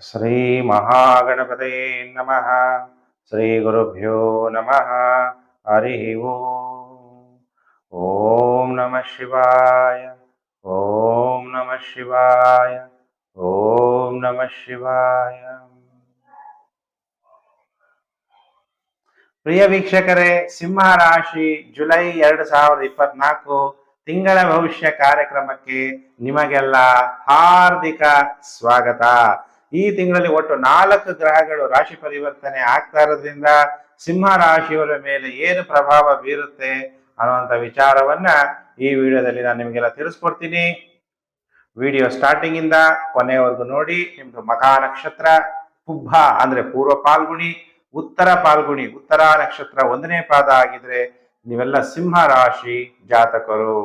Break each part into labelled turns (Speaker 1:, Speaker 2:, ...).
Speaker 1: ಶ್ರೀ ಮಹಾಗಣಪತಯೇ ನಮಃ. ಶ್ರೀ ಗುರುಭ್ಯೋ ನಮಃ. ಹರಿ ಓಂ. ಓಂ ನಮಃ ಶಿವಾಯ. ಓಂ ನಮಃ ಶಿವಾಯ. ಓಂ ನಮಃ ಶಿವಾಯ. ಪ್ರಿಯ ವೀಕ್ಷಕರೇ ಸಿಂಹ ರಾಶಿ ಜುಲೈ ಎರಡು ಸಾವಿರದ ಇಪ್ಪತ್ನಾಲ್ಕು ತಿಂಗಳ ಭವಿಷ್ಯ ಕಾರ್ಯಕ್ರಮಕ್ಕೆ ನಿಮಗೆಲ್ಲ ಹಾರ್ದಿಕ ಸ್ವಾಗತ. ಈ ತಿಂಗಳಲ್ಲಿ ಒಟ್ಟು ನಾಲ್ಕು ಗ್ರಹಗಳು ರಾಶಿ ಪರಿವರ್ತನೆ ಆಗ್ತಾ ಇರೋದ್ರಿಂದ ಸಿಂಹ ರಾಶಿಯವರ ಮೇಲೆ ಏನು ಪ್ರಭಾವ ಬೀರುತ್ತೆ ಅನ್ನುವಂಥ ವಿಚಾರವನ್ನ ಈ ವಿಡಿಯೋದಲ್ಲಿ ನಾನು ನಿಮಗೆಲ್ಲ ತಿಳಿಸ್ಕೊಡ್ತೀನಿ. ವಿಡಿಯೋ ಸ್ಟಾರ್ಟಿಂಗ್ ಇಂದ ಕೊನೆಯವರೆಗೂ ನೋಡಿ, ನಿಮ್ದು ಮಖಾ ನಕ್ಷತ್ರ ಕುಬ್ಬ ಅಂದ್ರೆ ಪೂರ್ವ ಪಾಲ್ಗುಣಿ, ಉತ್ತರ ಪಾಲ್ಗುಣಿ, ಉತ್ತರ ನಕ್ಷತ್ರ ಒಂದನೇ ಪಾದ ಆಗಿದ್ರೆ ನೀವೆಲ್ಲ ಸಿಂಹ ರಾಶಿ ಜಾತಕರು.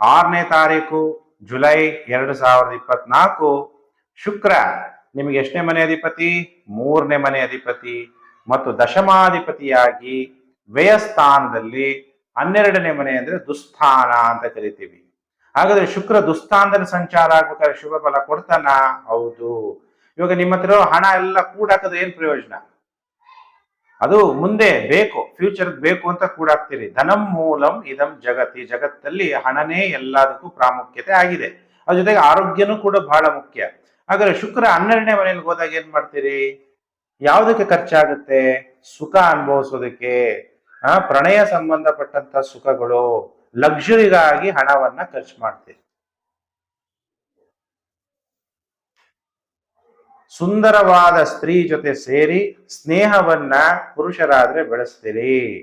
Speaker 1: ಆರನೇ ತಾರೀಕು ಜುಲೈ ಎರಡು ಸಾವಿರದ ಇಪ್ಪತ್ನಾಲ್ಕು, ಶುಕ್ರ ನಿಮಗೆ ಎಷ್ಟನೇ ಮನೆ ಅಧಿಪತಿ? ಮೂರನೇ ಮನೆ ಅಧಿಪತಿ. ಮತ್ತು ದಶಮಾಧಿಪತಿಯಾಗಿ ವ್ಯಯಸ್ಥಾನದಲ್ಲಿ ಹನ್ನೆರಡನೇ ಮನೆ ಅಂದ್ರೆ ದುಸ್ಥಾನ ಅಂತ ಕರಿತೀವಿ. ಹಾಗಾದ್ರೆ ಶುಕ್ರ ದುಸ್ಥಾನದಲ್ಲಿ ಸಂಚಾರ ಆಗ್ಬೇಕಾದ್ರೆ ಶುಭ ಫಲ ಕೊಡ್ತಾನ? ಹೌದು. ಇವಾಗ ನಿಮ್ಮ ಹತ್ರ ಹಣ ಎಲ್ಲ ಕೂಡಾಕದ ಏನ್ ಪ್ರಯೋಜನ? ಅದು ಮುಂದೆ ಬೇಕು ಫ್ಯೂಚರ್ ಬೇಕು ಅಂತ ಕೂಡಾಕ್ತೀರಿ ಧನಂ ಮೂಲಂ ಇದಂ ಜಗತಿ. ಜಗತ್ತಲ್ಲಿ ಹಣನೇ ಎಲ್ಲದಕ್ಕೂ ಪ್ರಾಮುಖ್ಯತೆ ಆಗಿದೆ. ಅದ್ರ ಜೊತೆಗೆ ಆರೋಗ್ಯನೂ ಕೂಡ ಬಹಳ ಮುಖ್ಯ. ಹಾಗಾದ್ರೆ ಶುಕ್ರ ಹನ್ನೆರಡನೇ ಮನೆಯಲ್ಲಿ ಹೋದಾಗ ಏನ್ ಮಾಡ್ತೀರಿ? ಯಾವುದಕ್ಕೆ ಖರ್ಚಾಗುತ್ತೆ? ಸುಖ ಅನುಭವಿಸೋದಕ್ಕೆ, ಆ, ಪ್ರಣಯ ಸಂಬಂಧಪಟ್ಟಂತ ಸುಖಗಳು, ಲಕ್ಸುರಿಗಾಗಿ ಹಣವನ್ನ ಖರ್ಚು ಮಾಡ್ತೀರಿ. ಸುಂದರವಾದ ಸ್ತ್ರೀ ಜೊತೆ ಸೇರಿ ಸ್ನೇಹವನ್ನ ಪುರುಷರಾದ್ರೆ ಬೆಳೆಸ್ತೀರಿ.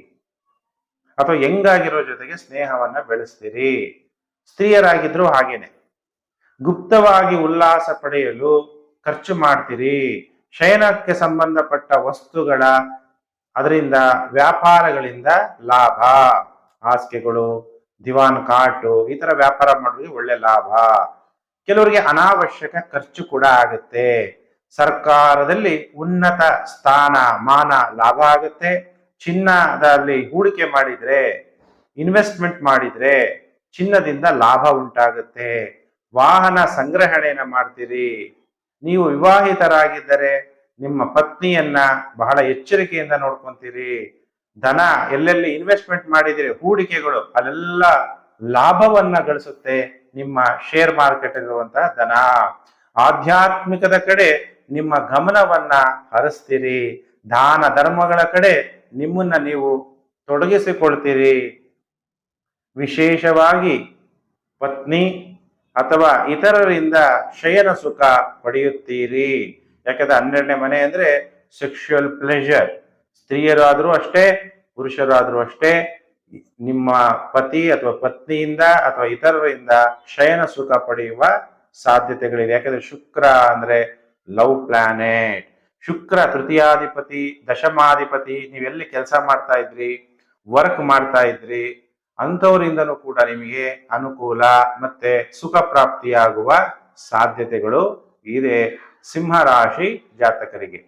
Speaker 1: ಅಥವಾ ಹೆಂಗಾಗಿರೋ ಜೊತೆಗೆ ಸ್ನೇಹವನ್ನ ಬೆಳೆಸ್ತೀರಿ. ಸ್ತ್ರೀಯರಾಗಿದ್ರು ಹಾಗೇನೆ. ಗುಪ್ತವಾಗಿ ಉಲ್ಲಾಸ ಪಡೆಯಲು ಖರ್ಚು ಮಾಡ್ತೀರಿ. ಶಯನಕ್ಕೆ ಸಂಬಂಧಪಟ್ಟ ವಸ್ತುಗಳ ಅದರಿಂದ ವ್ಯಾಪಾರಗಳಿಂದ ಲಾಭ. ಹಾಸಿಗೆಗಳು, ದಿವಾನ್ ಕಾಟು, ಈ ತರ ವ್ಯಾಪಾರ ಮಾಡೋರಿಗೆ ಒಳ್ಳೆ ಲಾಭ. ಕೆಲವರಿಗೆ ಅನಾವಶ್ಯಕ ಖರ್ಚು ಕೂಡ ಆಗುತ್ತೆ. ಸರ್ಕಾರದಲ್ಲಿ ಉನ್ನತ ಸ್ಥಾನ, ಮಾನ, ಲಾಭ ಆಗುತ್ತೆ. ಚಿನ್ನದಲ್ಲಿ ಹೂಡಿಕೆ ಮಾಡಿದ್ರೆ, ಇನ್ವೆಸ್ಟ್ಮೆಂಟ್ ಮಾಡಿದ್ರೆ ಚಿನ್ನದಿಂದ ಲಾಭ ಉಂಟಾಗುತ್ತೆ. ವಾಹನ ಸಂಗ್ರಹಣೆಯನ್ನ ಮಾಡ್ತೀರಿ. ನೀವು ವಿವಾಹಿತರಾಗಿದ್ದರೆ ನಿಮ್ಮ ಪತ್ನಿಯನ್ನ ಬಹಳ ಎಚ್ಚರಿಕೆಯಿಂದ ನೋಡ್ಕೊಂತೀರಿ. ಧನ ಎಲ್ಲೆಲ್ಲಿ ಇನ್ವೆಸ್ಟ್ಮೆಂಟ್ ಮಾಡಿದಿರಿ ಹೂಡಿಕೆಗಳು ಅಲ್ಲೆಲ್ಲ ಲಾಭವನ್ನ ಗಳಿಸುತ್ತೆ ನಿಮ್ಮ ಶೇರ್ ಮಾರ್ಕೆಟ್ ಇರುವಂತಹ ಧನ. ಆಧ್ಯಾತ್ಮಿಕದ ಕಡೆ ನಿಮ್ಮ ಗಮನವನ್ನ ಹರಿಸ್ತೀರಿ. ದಾನ ಧರ್ಮಗಳ ಕಡೆ ನಿಮ್ಮನ್ನ ನೀವು ತೊಡಗಿಸಿಕೊಳ್ತೀರಿ. ವಿಶೇಷವಾಗಿ ಪತ್ನಿ ಅಥವಾ ಇತರರಿಂದ ಶಯನ ಸುಖ ಪಡೆಯುತ್ತೀರಿ. ಯಾಕಂದ್ರೆ ಹನ್ನೆರಡನೇ ಮನೆ ಅಂದ್ರೆ ಸೆಕ್ಷುಯಲ್ ಪ್ಲೆಷರ್ ಸ್ತ್ರೀಯರಾದರೂ ಅಷ್ಟೇ, ಪುರುಷರಾದರೂ ಅಷ್ಟೇ, ನಿಮ್ಮ ಪತಿ ಅಥವಾ ಪತ್ನಿಯಿಂದ ಅಥವಾ ಇತರರಿಂದ ಶಯನ ಸುಖ ಪಡೆಯುವ ಸಾಧ್ಯತೆಗಳಿದೆ ಯಾಕಂದ್ರೆ ಶುಕ್ರ ಅಂದ್ರೆ ಲವ್ ಪ್ಲಾನೆಟ್. ಶುಕ್ರ ತೃತೀಯಾಧಿಪತಿ, ದಶಮಾಧಿಪತಿ, ನೀವೆಲ್ಲಿ ಕೆಲಸ ಮಾಡ್ತಾ ಇದ್ರಿ ವರ್ಕ್ ಮಾಡ್ತಾ ಇದ್ರಿ ಅಂಥವರಿಂದನೂ ಕೂಡ ನಿಮಗೆ ಅನುಕೂಲ ಮತ್ತೆ ಸುಖ ಪ್ರಾಪ್ತಿಯಾಗುವ ಸಾಧ್ಯತೆಗಳು ಇದೆ ಸಿಂಹ ರಾಶಿ ಜಾತಕರಿಗೆ.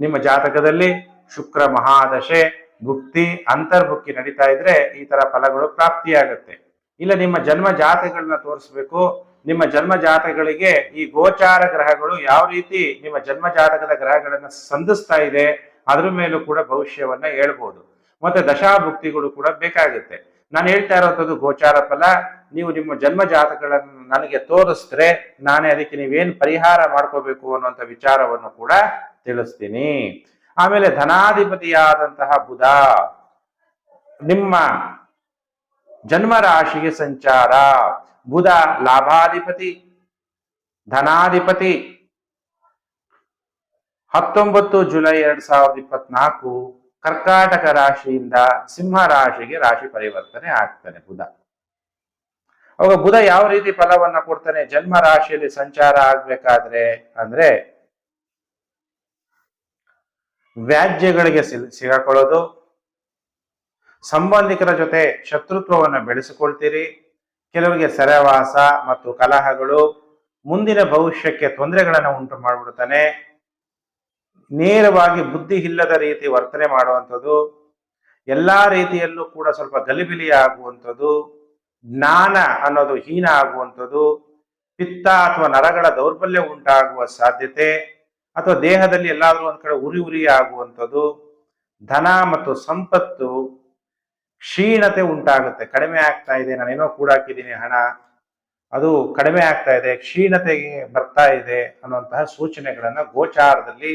Speaker 1: ನಿಮ್ಮ ಜಾತಕದಲ್ಲಿ ಶುಕ್ರ, ಮಹಾದಶೆ, ಭುಕ್ತಿ, ಅಂತರ್ಭುಕ್ತಿ ನಡೀತಾ ಇದ್ರೆ ಈ ತರ ಫಲಗಳು ಪ್ರಾಪ್ತಿಯಾಗುತ್ತೆ. ಇಲ್ಲ ನಿಮ್ಮ ಜನ್ಮ ಜಾತಕಗಳನ್ನ ತೋರಿಸ್ಬೇಕು. ನಿಮ್ಮ ಜನ್ಮ ಜಾತಕಗಳಿಗೆ ಈ ಗೋಚಾರ ಗ್ರಹಗಳು ಯಾವ ರೀತಿ ನಿಮ್ಮ ಜನ್ಮ ಜಾತಕದ ಗ್ರಹಗಳನ್ನ ಸಂಧಿಸ್ತಾ ಇದೆ, ಅದ್ರ ಮೇಲೂ ಕೂಡ ಭವಿಷ್ಯವನ್ನ ಹೇಳ್ಬೋದು. ಮತ್ತೆ ದಶಾಭುಕ್ತಿಗಳು ಕೂಡ ಬೇಕಾಗುತ್ತೆ. ನಾನು ಹೇಳ್ತಾ ಇರೋದು ಗೋಚಾರ ಫಲ. ನೀವು ನಿಮ್ಮ ಜನ್ಮ ಜಾತಕಗಳನ್ನು ನನಗೆ ತೋರಿಸಿದ್ರೆ ನಾನೇ ಅದಕ್ಕೆ ನೀವೇನ್ ಪರಿಹಾರ ಮಾಡ್ಕೋಬೇಕು ಅನ್ನುವಂಥ ವಿಚಾರವನ್ನು ಕೂಡ ತಿಳಿಸ್ತೀನಿ. ಆಮೇಲೆ ಧನಾಧಿಪತಿಯಾದಂತಹ ಬುಧ, ನಿಮ್ಮ ಜನ್ಮ ರಾಶಿಗೆ ಸಂಚಾರ. ಬುಧ ಲಾಭಾಧಿಪತಿ, ಧನಾಧಿಪತಿ. ಹತ್ತೊಂಬತ್ತು ಜುಲೈ ಎರಡ್ ಸಾವಿರದ ಇಪ್ಪತ್ನಾಲ್ಕು ಕರ್ಕಾಟಕ ರಾಶಿಯಿಂದ ಸಿಂಹ ರಾಶಿಗೆ ರಾಶಿ ಪರಿವರ್ತನೆ ಆಗ್ತಾನೆ ಬುಧ. ಅವಾಗ ಬುಧ ಯಾವ ರೀತಿ ಫಲವನ್ನ ಕೊಡ್ತಾನೆ? ಜನ್ಮ ರಾಶಿಯಲ್ಲಿ ಸಂಚಾರ ಆಗ್ಬೇಕಾದ್ರೆ ಅಂದ್ರೆ ವ್ಯಾಜ್ಯಗಳಿಗೆ ಸಿಗಕೊಳ್ಳೋದು. ಸಂಬಂಧಿಕರ ಜೊತೆ ಶತ್ರುತ್ವವನ್ನು ಬೆಳೆಸಿಕೊಳ್ತೀರಿ. ಕೆಲವರಿಗೆ ಸೆರೆವಾಸ ಮತ್ತು ಕಲಹಗಳು. ಮುಂದಿನ ಭವಿಷ್ಯಕ್ಕೆ ತೊಂದರೆಗಳನ್ನು ಉಂಟು ಮಾಡಿಬಿಡ್ತಾನೆ. ನೇರವಾಗಿ ಬುದ್ಧಿ ಇಲ್ಲದ ರೀತಿ ವರ್ತನೆ ಮಾಡುವಂಥದ್ದು, ಎಲ್ಲ ರೀತಿಯಲ್ಲೂ ಕೂಡ ಸ್ವಲ್ಪ ಗಲಿಬಿಲಿ ಆಗುವಂಥದ್ದು, ಜ್ಞಾನ ಅನ್ನೋದು ಹೀನ ಆಗುವಂಥದ್ದು, ಪಿತ್ತ ಅಥವಾ ನರಗಳ ದೌರ್ಬಲ್ಯ ಉಂಟಾಗುವ ಸಾಧ್ಯತೆ, ಅಥವಾ ದೇಹದಲ್ಲಿ ಎಲ್ಲಾದರೂ ಒಂದು ಕಡೆ ಉರಿ ಉರಿ ಆಗುವಂಥದ್ದು, ಧನ ಮತ್ತು ಸಂಪತ್ತು ಕ್ಷೀಣತೆ ಉಂಟಾಗುತ್ತೆ. ಕಡಿಮೆ ಆಗ್ತಾ ಇದೆ, ನಾನೇನೋ ಕೂಡಾಕಿದ್ದೀನಿ ಹಣ, ಅದು ಕಡಿಮೆ ಆಗ್ತಾ ಇದೆ, ಕ್ಷೀಣತೆಗೆ ಬರ್ತಾ ಇದೆ ಅನ್ನುವಂತಹ ಸೂಚನೆಗಳನ್ನು ಗೋಚಾರದಲ್ಲಿ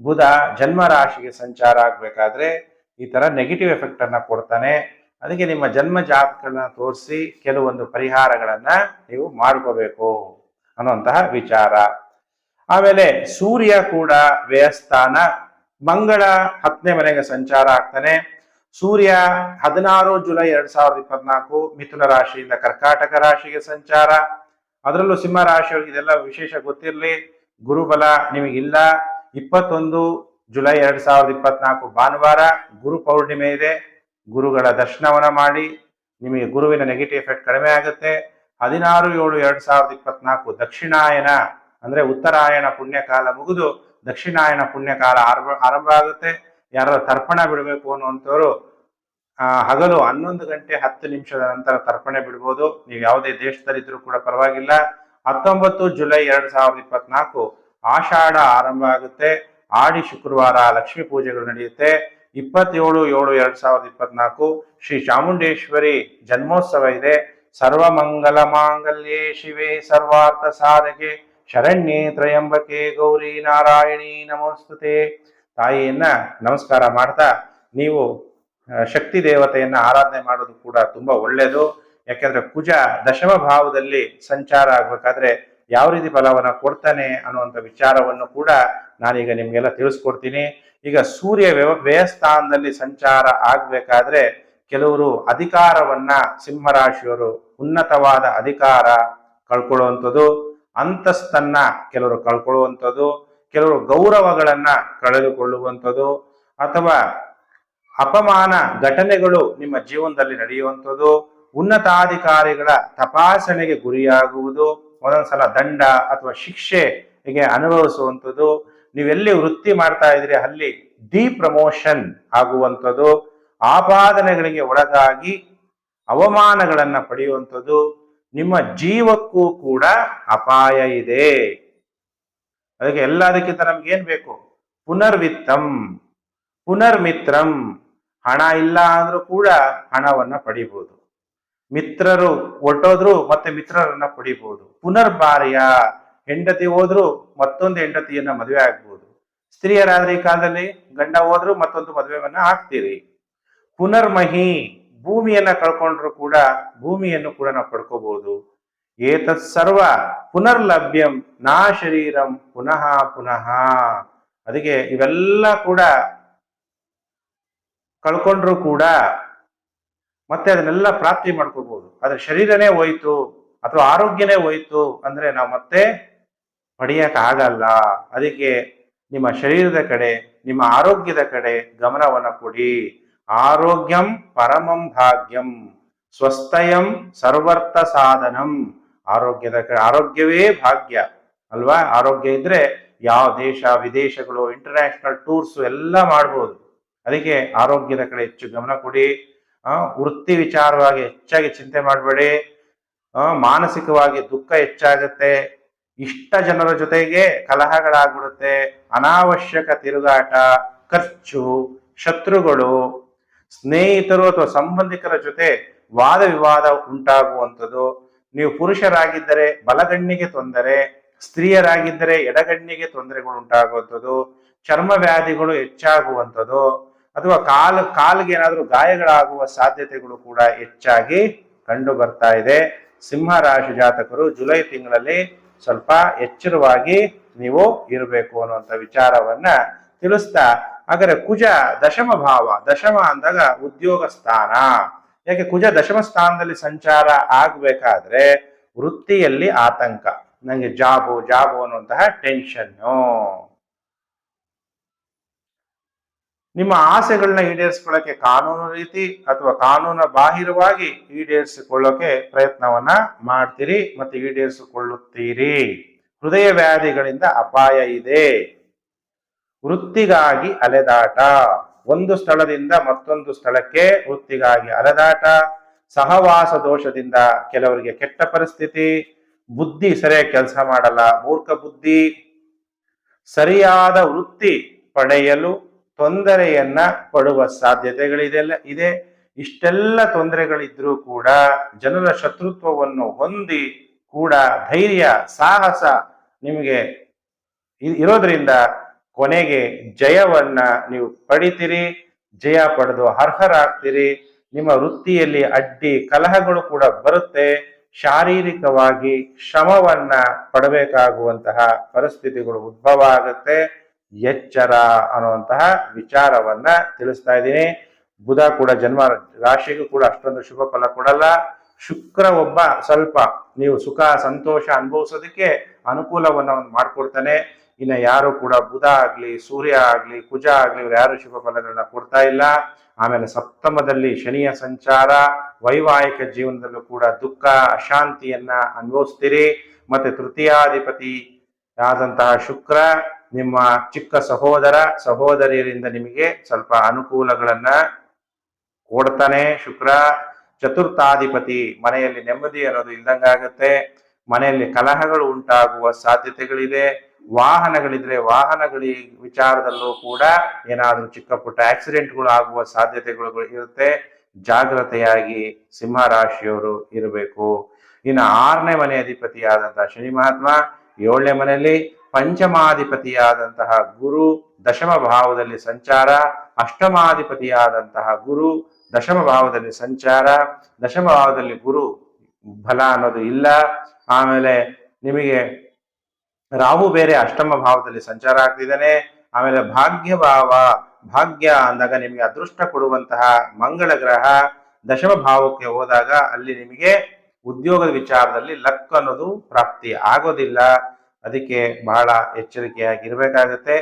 Speaker 1: ಬುಧ ಜನ್ಮ ರಾಶಿಗೆ ಸಂಚಾರ ಆಗ್ಬೇಕಾದ್ರೆ ಈ ತರ ನೆಗೆಟಿವ್ ಎಫೆಕ್ಟ್ ಅನ್ನ ಕೊಡ್ತಾನೆ. ಅದಕ್ಕೆ ನಿಮ್ಮ ಜನ್ಮ ಜಾತಕಗಳನ್ನ ತೋರಿಸಿ ಕೆಲವೊಂದು ಪರಿಹಾರಗಳನ್ನ ನೀವು ಮಾಡ್ಕೋಬೇಕು ಅನ್ನುವಂತಹ ವಿಚಾರ. ಆಮೇಲೆ ಸೂರ್ಯ ಕೂಡ ವ್ಯಯಸ್ಥಾನ, ಮಂಗಳ ಹತ್ತನೇ ಮನೆಗೆ ಸಂಚಾರ ಆಗ್ತಾನೆ. ಸೂರ್ಯ ಹದಿನಾರು ಜುಲೈ ಎರಡ್ ಸಾವಿರದ ಇಪ್ಪತ್ನಾಲ್ಕು ಮಿಥುನ ರಾಶಿಯಿಂದ ಕರ್ಕಾಟಕ ರಾಶಿಗೆ ಸಂಚಾರ. ಅದರಲ್ಲೂ ಸಿಂಹ ರಾಶಿಯವರಿಗೆ ಇದೆಲ್ಲ ವಿಶೇಷ ಗೊತ್ತಿರಲಿ. ಗುರುಬಲ ನಿಮಗಿಲ್ಲ. ಇಪ್ಪತ್ತೊಂದು ಜುಲೈ ಎರಡ್ ಸಾವಿರದ ಇಪ್ಪತ್ನಾಲ್ಕು ಭಾನುವಾರ ಗುರು ಪೌರ್ಣಿಮೆ ಇದೆ. ಗುರುಗಳ ದರ್ಶನವನ್ನ ಮಾಡಿ. ನಿಮಗೆ ಗುರುವಿನ ನೆಗೆಟಿವ್ ಎಫೆಕ್ಟ್ ಕಡಿಮೆ ಆಗುತ್ತೆ. ಹದಿನಾರು ಏಳು ಎರಡ್ ಸಾವಿರದ ಇಪ್ಪತ್ನಾಲ್ಕು ದಕ್ಷಿಣಾಯನ, ಅಂದ್ರೆ ಉತ್ತರಾಯಣ ಪುಣ್ಯಕಾಲ ಮುಗಿದು ದಕ್ಷಿಣಾಯನ ಪುಣ್ಯಕಾಲ ಆರಂಭ ಆರಂಭ ಆಗುತ್ತೆ. ಯಾರು ತರ್ಪಣ ಬಿಡಬೇಕು ಅನ್ನುವಂಥವ್ರು ಹಗಲು ಹನ್ನೊಂದು ಗಂಟೆ ಹತ್ತು ನಿಮಿಷದ ನಂತರ ತರ್ಪಣೆ ಬಿಡ್ಬೋದು. ನೀವು ಯಾವುದೇ ದೇಶದಲ್ಲಿದ್ದರೂ ಕೂಡ ಪರವಾಗಿಲ್ಲ. ಹತ್ತೊಂಬತ್ತು ಜುಲೈ ಎರಡ್ ಸಾವಿರದ ಇಪ್ಪತ್ನಾಲ್ಕು ಆಷಾಢ ಆರಂಭ ಆಗುತ್ತೆ. ಆಡಿ ಶುಕ್ರವಾರ ಲಕ್ಷ್ಮೀ ಪೂಜೆಗಳು ನಡೆಯುತ್ತೆ. ಇಪ್ಪತ್ತೇಳು, ಏಳು, ಎರಡ್ ಸಾವಿರದ ಇಪ್ಪತ್ನಾಲ್ಕು ಶ್ರೀ ಚಾಮುಂಡೇಶ್ವರಿ ಜನ್ಮೋತ್ಸವ ಇದೆ. ಸರ್ವಮಂಗಲ ಮಾಂಗಲ್ಯ ಶಿವೆ ಸರ್ವಾರ್ಥ ಸಾಧಕೆ. ಶರಣ್ಯೇ ತ್ರಯಂಬಕೆ ಗೌರಿ ನಾರಾಯಣಿ ನಮೋಸ್ತುತೆ. ತಾಯಿಯನ್ನ ನಮಸ್ಕಾರ ಮಾಡ್ತಾ ನೀವು ಶಕ್ತಿ ದೇವತೆಯನ್ನ ಆರಾಧನೆ ಮಾಡೋದು ಕೂಡ ತುಂಬಾ ಒಳ್ಳೆಯದು ಯಾಕೆಂದ್ರೆ ಕುಜ ದಶಮ ಭಾವದಲ್ಲಿ ಸಂಚಾರ ಆಗ್ಬೇಕಾದ್ರೆ ಯಾವ ರೀತಿ ಫಲವನ್ನು ಕೊಡ್ತಾನೆ ಅನ್ನುವಂಥ ವಿಚಾರವನ್ನು ಕೂಡ ನಾನೀಗ ನಿಮಗೆಲ್ಲ ತಿಳಿಸ್ಕೊಡ್ತೀನಿ. ಈಗ ಸೂರ್ಯ ವ್ಯವ ವ್ಯಯಸ್ಥಾನದಲ್ಲಿ ಸಂಚಾರ ಆಗಬೇಕಾದ್ರೆ ಕೆಲವರು ಅಧಿಕಾರವನ್ನ ಸಿಂಹರಾಶಿಯವರು ಉನ್ನತವಾದ ಅಧಿಕಾರ ಕಳ್ಕೊಳ್ಳುವಂಥದ್ದು, ಅಂತಸ್ತನ್ನ ಕೆಲವರು ಕಳ್ಕೊಳ್ಳುವಂಥದ್ದು, ಕೆಲವರು ಗೌರವಗಳನ್ನ ಕಳೆದುಕೊಳ್ಳುವಂಥದ್ದು, ಅಥವಾ ಅಪಮಾನ ಘಟನೆಗಳು ನಿಮ್ಮ ಜೀವನದಲ್ಲಿ ನಡೆಯುವಂಥದ್ದು, ಉನ್ನತಾಧಿಕಾರಿಗಳ ತಪಾಸಣೆಗೆ ಗುರಿಯಾಗುವುದು ಒಂದೊಂದ್ಸಲ ದಂಡ ಅಥವಾ ಶಿಕ್ಷೆಗೆ ಅನುಭವಿಸುವಂಥದ್ದು. ನೀವೆಲ್ಲಿ ವೃತ್ತಿ ಮಾಡ್ತಾ ಇದ್ರಿ ಅಲ್ಲಿ ಡಿ ಪ್ರಮೋಷನ್ ಆಗುವಂಥದ್ದು. ಆಪಾದನೆಗಳಿಗೆ ಒಳಗಾಗಿ ಅವಮಾನಗಳನ್ನ ಪಡೆಯುವಂಥದ್ದು. ನಿಮ್ಮ ಜೀವಕ್ಕೂ ಕೂಡ ಅಪಾಯ ಇದೆ. ಅದಕ್ಕೆ ಎಲ್ಲದಕ್ಕಿಂತ ನಮ್ಗೆ ಏನ್ ಬೇಕು? ಪುನರ್ವಿತ್ತಂ, ಪುನರ್ಮಿತ್ರಂ. ಹಣ ಇಲ್ಲ ಅಂದ್ರೂ ಕೂಡ ಹಣವನ್ನ ಪಡಿಬಹುದು ಮಿತ್ರರು ಒಟ್ಟೋದ್ರು ಮತ್ತೆ ಮಿತ್ರರನ್ನ ಪಡಿಬಹುದು ಪುನರ್ಬಾರ್ಯ. ಹೆಂಡತಿ ಹೋದ್ರು ಮತ್ತೊಂದು ಹೆಂಡತಿಯನ್ನ ಮದುವೆ ಆಗ್ಬೋದು. ಸ್ತ್ರೀಯರಾದ್ರೆ ಈ ಕಾಲದಲ್ಲಿ ಗಂಡ ಹೋದ್ರು ಮತ್ತೊಂದು ಮದುವೆವನ್ನ ಹಾಕ್ತೀರಿ ಪುನರ್ಮಹಿ. ಭೂಮಿಯನ್ನ ಕಳ್ಕೊಂಡ್ರು ಕೂಡ ಭೂಮಿಯನ್ನು ಕೂಡ ನಾವು ಪಡ್ಕೋಬಹುದು ಏತತ್ ಸರ್ವ ಪುನರ್ಲಭ್ಯಂ ನಾ ಶರೀರಂ ಪುನಃ ಪುನಃ. ಅದಕ್ಕೆ ಇವೆಲ್ಲ ಕೂಡ ಕಳ್ಕೊಂಡ್ರು ಕೂಡ ಮತ್ತೆ ಅದನ್ನೆಲ್ಲ ಪ್ರಾಪ್ತಿ ಮಾಡ್ಕೋಬಹುದು ಆದ್ರೆ ಶರೀರನೇ ಹೋಯ್ತು, ಅಥವಾ ಆರೋಗ್ಯನೇ ಹೋಯ್ತು ಅಂದ್ರೆ ನಾವು ಮತ್ತೆ ಪಡೆಯಕ್ ಆಗಲ್ಲ. ಅದಕ್ಕೆ ನಿಮ್ಮ ಶರೀರದ ಕಡೆ, ನಿಮ್ಮ ಆರೋಗ್ಯದ ಕಡೆ ಗಮನವನ್ನ ಕೊಡಿ. ಆರೋಗ್ಯಂ ಪರಮಂ ಭಾಗ್ಯಂ ಸ್ವಸ್ಥಯಂ ಸರ್ವರ್ಥ ಸಾಧನಂ. ಆರೋಗ್ಯದ ಕಡೆ ಆರೋಗ್ಯವೇ ಭಾಗ್ಯ, ಅಲ್ವಾ? ಆರೋಗ್ಯ ಇದ್ರೆ ಯಾವ ದೇಶ, ವಿದೇಶಗಳು ಇಂಟರ್ನ್ಯಾಷನಲ್ ಟೂರ್ಸ್ ಎಲ್ಲ ಮಾಡ್ಬೋದು. ಅದಕ್ಕೆ ಆರೋಗ್ಯದ ಕಡೆ ಹೆಚ್ಚು ಗಮನ ಕೊಡಿ. ವೃತ್ತಿ ವಿಚಾರವಾಗಿ ಹೆಚ್ಚಾಗಿ ಚಿಂತೆ ಮಾಡಬೇಡಿ. ಮಾನಸಿಕವಾಗಿ ದುಃಖ ಹೆಚ್ಚಾಗುತ್ತೆ. ಇಷ್ಟ ಜನರ ಜೊತೆಗೆ ಕಲಹಗಳಾಗ್ಬಿಡುತ್ತೆ. ಅನಾವಶ್ಯಕ ತಿರುಗಾಟ, ಖರ್ಚು, ಶತ್ರುಗಳು, ಸ್ನೇಹಿತರು ಅಥವಾ ಸಂಬಂಧಿಕರ ಜೊತೆ ವಾದ ವಿವಾದ ಉಂಟಾಗುವಂಥದ್ದು. ನೀವು ಪುರುಷರಾಗಿದ್ದರೆ ಬಲಗಣ್ಣಿಗೆ ತೊಂದರೆ, ಸ್ತ್ರೀಯರಾಗಿದ್ದರೆ ಎಡಗಣ್ಣಿಗೆ ತೊಂದರೆಗಳು ಉಂಟಾಗುವಂಥದ್ದು. ಚರ್ಮ ವ್ಯಾಧಿಗಳು ಹೆಚ್ಚಾಗುವಂಥದ್ದು. ಅಥವಾ ಕಾಲ್, ಕಾಲ್ಗೆ ಏನಾದರೂ ಗಾಯಗಳಾಗುವ ಸಾಧ್ಯತೆಗಳು ಕೂಡ ಹೆಚ್ಚಾಗಿ ಕಂಡು ಬರ್ತಾ ಇದೆ. ಸಿಂಹ ರಾಶಿ ಜಾತಕರು ಜುಲೈ ತಿಂಗಳಲ್ಲಿ ಸ್ವಲ್ಪ ಎಚ್ಚರವಾಗಿ ನೀವು ಇರಬೇಕು ಅನ್ನುವಂಥ ವಿಚಾರವನ್ನ ತಿಳಿಸ್ತಾ ಆದರೆ ಕುಜ ದಶಮ ಭಾವ, ದಶಮ ಅಂದಾಗ ಉದ್ಯೋಗ ಸ್ಥಾನ. ಯಾಕೆ ಕುಜ ದಶಮ ಸ್ಥಾನದಲ್ಲಿ ಸಂಚಾರ ಆಗ್ಬೇಕಾದ್ರೆ ವೃತ್ತಿಯಲ್ಲಿ ಆತಂಕ. ನಂಗೆ ಜಾಬು ಜಾಬು ಅನ್ನುವಂತಹ ಟೆನ್ಷನ್ನು. ನಿಮ್ಮ ಆಸೆಗಳನ್ನ ಈಡೇರಿಸ್ಕೊಳ್ಳೋಕೆ ಕಾನೂನು ರೀತಿ ಅಥವಾ ಕಾನೂನ ಬಾಹಿರವಾಗಿ ಈಡೇರಿಸಿಕೊಳ್ಳೋಕೆ ಪ್ರಯತ್ನವನ್ನ ಮಾಡ್ತೀರಿ ಮತ್ತೆ ಈಡೇರಿಸಿಕೊಳ್ಳುತ್ತೀರಿ. ಹೃದಯ ವ್ಯಾಧಿಗಳಿಂದ ಅಪಾಯ ಇದೆ. ವೃತ್ತಿಗಾಗಿ ಅಲೆದಾಟ. ಒಂದು ಸ್ಥಳದಿಂದ ಮತ್ತೊಂದು ಸ್ಥಳಕ್ಕೆ ವೃತ್ತಿಗಾಗಿ ಅಲೆದಾಟ. ಸಹವಾಸ ದೋಷದಿಂದ ಕೆಲವರಿಗೆ ಕೆಟ್ಟ ಪರಿಸ್ಥಿತಿ. ಬುದ್ಧಿ ಸರಿಯಾಗಿ ಕೆಲಸ ಮಾಡಲ್ಲ. ಮೂರ್ಖ ಬುದ್ಧಿ. ಸರಿಯಾದ ವೃತ್ತಿ ಪಡೆಯಲು ತೊಂದರೆಯನ್ನ ಪಡುವ ಸಾಧ್ಯತೆಗಳಿದೆಲ್ಲ ಇದೆ. ಇಷ್ಟೆಲ್ಲ ತೊಂದರೆಗಳಿದ್ರೂ ಕೂಡ ಜನರ ಶತ್ರುತ್ವವನ್ನು ಹೊಂದಿ ಕೂಡ ಧೈರ್ಯ, ಸಾಹಸ ನಿಮಗೆ ಇರೋದ್ರಿಂದ ಕೊನೆಗೆ ಜಯವನ್ನ ನೀವು ಪಡಿತೀರಿ, ಜಯ ಪಡೆದು ಅರ್ಹರಾಗ್ತೀರಿ. ನಿಮ್ಮ ವೃತ್ತಿಯಲ್ಲಿ ಅಡ್ಡಿ, ಕಲಹಗಳು ಕೂಡ ಬರುತ್ತೆ. ಶಾರೀರಿಕವಾಗಿ ಶ್ರಮವನ್ನ ಪಡಬೇಕಾಗುವಂತಹ ಪರಿಸ್ಥಿತಿಗಳು ಉದ್ಭವ ಆಗುತ್ತೆ. ಎಚ್ಚರ ಅನ್ನುವಂತಹ ವಿಚಾರವನ್ನ ತಿಳಿಸ್ತಾ ಇದ್ದೀನಿ. ಬುಧ ಕೂಡ ಜನ್ಮ ರಾಶಿಗೂ ಕೂಡ ಅಷ್ಟೊಂದು ಶುಭ ಫಲ ಕೊಡಲ್ಲ. ಶುಕ್ರ ಒಬ್ಬ ಸ್ವಲ್ಪ ನೀವು ಸುಖ, ಸಂತೋಷ ಅನುಭವಿಸೋದಕ್ಕೆ ಅನುಕೂಲವನ್ನ ಒಂದು ಮಾಡ್ಕೊಡ್ತಾನೆ. ಇನ್ನು ಯಾರು ಕೂಡ ಬುಧ ಆಗಲಿ, ಸೂರ್ಯ ಆಗಲಿ, ಕುಜ ಆಗಲಿ, ಇವ್ರು ಯಾರು ಶುಭ ಫಲಗಳನ್ನ ಕೊಡ್ತಾ ಇಲ್ಲ. ಆಮೇಲೆ ಸಪ್ತಮದಲ್ಲಿ ಶನಿಯ ಸಂಚಾರ, ವೈವಾಹಿಕ ಜೀವನದಲ್ಲೂ ಕೂಡ ದುಃಖ, ಅಶಾಂತಿಯನ್ನ ಅನುಭವಿಸ್ತೀರಿ. ಮತ್ತೆ ತೃತೀಯಾಧಿಪತಿ ಆದಂತಹ ಶುಕ್ರ ನಿಮ್ಮ ಚಿಕ್ಕ ಸಹೋದರ ಸಹೋದರಿಯರಿಂದ ನಿಮಗೆ ಸ್ವಲ್ಪ ಅನುಕೂಲಗಳನ್ನ ಕೊಡ್ತಾನೆ. ಶುಕ್ರ ಚತುರ್ಥಾಧಿಪತಿ. ಮನೆಯಲ್ಲಿ ನೆಮ್ಮದಿ ಅನ್ನೋದು ಇಲ್ದಂಗಾಗತ್ತೆ ಮನೆಯಲ್ಲಿ ಕಲಹಗಳು ಉಂಟಾಗುವ ಸಾಧ್ಯತೆಗಳಿದೆ. ವಾಹನಗಳಿದ್ರೆ ವಾಹನಗಳ ವಿಚಾರದಲ್ಲೂ ಕೂಡ ಏನಾದ್ರೂ ಚಿಕ್ಕ ಪುಟ್ಟ ಆಕ್ಸಿಡೆಂಟ್ಗಳು ಆಗುವ ಸಾಧ್ಯತೆಗಳು ಇರುತ್ತೆ. ಜಾಗ್ರತೆಯಾಗಿ ಸಿಂಹ ರಾಶಿಯವರು ಇರಬೇಕು. ಇನ್ನು ಆರನೇ ಮನೆ ಅಧಿಪತಿಯಾದಂತಹ ಶನಿ ಮಹಾತ್ಮ, ಏಳನೇ ಮನೆಯಲ್ಲಿ ಪಂಚಮಾಧಿಪತಿಯಾದಂತಹ ಗುರು ದಶಮ ಭಾವದಲ್ಲಿ ಸಂಚಾರ, ಅಷ್ಟಮಾಧಿಪತಿಯಾದಂತಹ ಗುರು ದಶಮ ಭಾವದಲ್ಲಿ ಸಂಚಾರ, ದಶಮ ಭಾವದಲ್ಲಿ ಗುರು ಫಲ ಅನ್ನೋದು ಇಲ್ಲ. ಆಮೇಲೆ ನಿಮಗೆ ರಾಹು ಬೇರೆ ಅಷ್ಟಮ ಭಾವದಲ್ಲಿ ಸಂಚಾರ ಆಗ್ತಿದ್ದಾನೆ. ಆಮೇಲೆ ಭಾಗ್ಯ ಭಾವ, ಭಾಗ್ಯ ಅಂದಾಗ ನಿಮಗೆ ಅದೃಷ್ಟ ಕೊಡುವಂತಹ ಮಂಗಳ ಗ್ರಹ ದಶಮ ಭಾವಕ್ಕೆ ಹೋದಾಗ ಅಲ್ಲಿ ನಿಮಗೆ ಉದ್ಯೋಗದ ವಿಚಾರದಲ್ಲಿ ಲಕ್ ಅನ್ನೋದು ಪ್ರಾಪ್ತಿ ಆಗೋದಿಲ್ಲ. ಅದಕ್ಕೆ ಬಹಳ ಎಚ್ಚರಿಕೆಯಾಗಿರಬೇಕಾಗತ್ತೆ.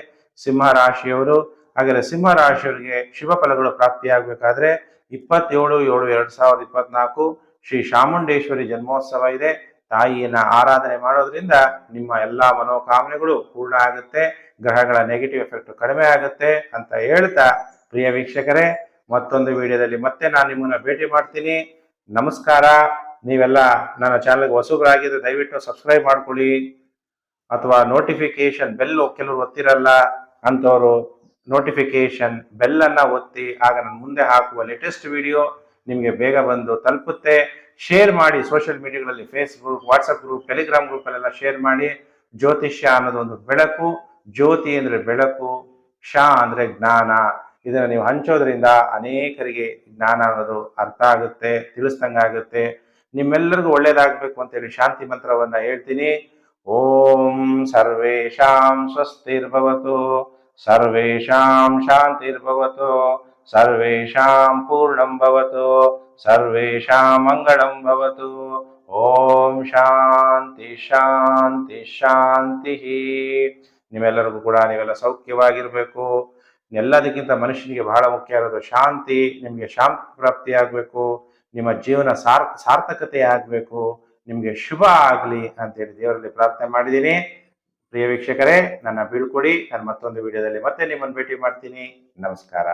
Speaker 1: ಸಿಂಹ ರಾಶಿಯವರು ಹಾಗೆ ಸಿಂಹ ರಾಶಿಯವರಿಗೆ ಶುಭ ಫಲಗಳು ಪ್ರಾಪ್ತಿಯಾಗಬೇಕಾದ್ರೆ ಇಪ್ಪತ್ತೇಳು, ಏಳು, ಎರಡ್ ಸಾವಿರದ ಇಪ್ಪತ್ನಾಲ್ಕು ಶ್ರೀ ಚಾಮುಂಡೇಶ್ವರಿ ಜನ್ಮೋತ್ಸವ ಇದೆ. ತಾಯಿಯನ್ನ ಆರಾಧನೆ ಮಾಡೋದ್ರಿಂದ ನಿಮ್ಮ ಎಲ್ಲಾ ಮನೋಕಾಮನೆಗಳು ಪೂರ್ಣ ಆಗುತ್ತೆ, ಗ್ರಹಗಳ ನೆಗೆಟಿವ್ ಎಫೆಕ್ಟ್ ಕಡಿಮೆ ಆಗುತ್ತೆ ಅಂತ ಹೇಳ್ತಾ ಪ್ರಿಯ ವೀಕ್ಷಕರೇ, ಮತ್ತೊಂದು ವಿಡಿಯೋದಲ್ಲಿ ಮತ್ತೆ ನಾನು ನಿಮ್ಮನ್ನ ಭೇಟಿ ಮಾಡ್ತೀನಿ. ನಮಸ್ಕಾರ. ನೀವೆಲ್ಲ ನನ್ನ ಚಾನಲ್ಗೆ ಹೊಸಬರಾಗಿದ್ದರೆ ದಯವಿಟ್ಟು ಸಬ್ಸ್ಕ್ರೈಬ್ ಮಾಡ್ಕೊಳ್ಳಿ. ಅಥವಾ ನೋಟಿಫಿಕೇಶನ್ ಬೆಲ್ ಕೆಲವರು ಒತ್ತಿರಲ್ಲ ಅಂತವರು ನೋಟಿಫಿಕೇಶನ್ ಬೆಲ್ ಅನ್ನ ಒತ್ತಿ ಆಗ ನಾನು ಮುಂದೆ ಹಾಕುವ ಲೇಟೆಸ್ಟ್ ವಿಡಿಯೋ ನಿಮಗೆ ಬೇಗ ಬಂದು ತಲುಪುತ್ತೆ. ಶೇರ್ ಮಾಡಿ social ಮೀಡಿಯಾಗಳಲ್ಲಿ Facebook WhatsApp group Telegram group ಅಲ್ಲೆಲ್ಲ ಶೇರ್ ಮಾಡಿ. ಜ್ಯೋತಿಷ್ಯ ಅನ್ನೋದು ಒಂದು ಬೆಳಕು. ಜ್ಯೋತಿ ಅಂದ್ರೆ ಬೆಳಕು ಶಾ ಅಂದ್ರೆ ಜ್ಞಾನ. ಇದನ್ನ ನೀವು ಹಂಚೋದ್ರಿಂದ ಅನೇಕರಿಗೆ ಜ್ಞಾನ ಅನ್ನೋದು ಅರ್ಥ ಆಗುತ್ತೆ, ತಿಳಿಸ್ದಂಗಾಗುತ್ತೆ. ನಿಮ್ಮೆಲ್ಲರಿಗೂ ಒಳ್ಳೇದಾಗಬೇಕು ಅಂತೇಳಿ ಶಾಂತಿ ಮಂತ್ರವನ್ನ ಹೇಳ್ತೀನಿ. ಓಂ ಸರ್ವೇಷಾಂ ಸ್ವಸ್ತಿರ್ಭವತು ಸರ್ವೇಷಾಂ ಶಾಂತಿರ್ಭವತು ಸರ್ವೇಷಾಂ ಪೂರ್ಣಂ ಭವತು ಸರ್ವೇಷಾಂ ಮಂಗಳಂ ಭವತು ಓಂ ಶಾಂತಿ ಶಾಂತಿ ಶಾಂತಿ ನಿಮ್ಮೆಲ್ಲರಿಗೂ ಕೂಡ ನೀವೆಲ್ಲ ಸೌಖ್ಯವಾಗಿರಬೇಕು. ಎಲ್ಲದಕ್ಕಿಂತ ಮನುಷ್ಯನಿಗೆ ಬಹಳ ಮುಖ್ಯ ಇರೋದು ಶಾಂತಿ, ನಿಮಗೆ ಶಾಂತಿ ಪ್ರಾಪ್ತಿ ಆಗ್ಬೇಕು ನಿಮ್ಮ ಜೀವನ ಸಾರ್ ಸಾರ್ಥಕತೆ ಆಗ್ಬೇಕು ನಿಮ್ಗೆ ಶುಭ ಆಗಲಿ ಅಂತ ಹೇಳಿ ದೇವರಲ್ಲಿ ಪ್ರಾರ್ಥನೆ ಮಾಡಿದ್ದೀನಿ. ಪ್ರಿಯ ವೀಕ್ಷಕರೇ, ನನ್ನ ಬೀಳ್ಕೊಡಿ. ನಾನು ಮತ್ತೊಂದು ವಿಡಿಯೋದಲ್ಲಿ ಮತ್ತೆ ನಿಮ್ಮನ್ನು ಭೇಟಿ ಮಾಡ್ತೀನಿ. ನಮಸ್ಕಾರ.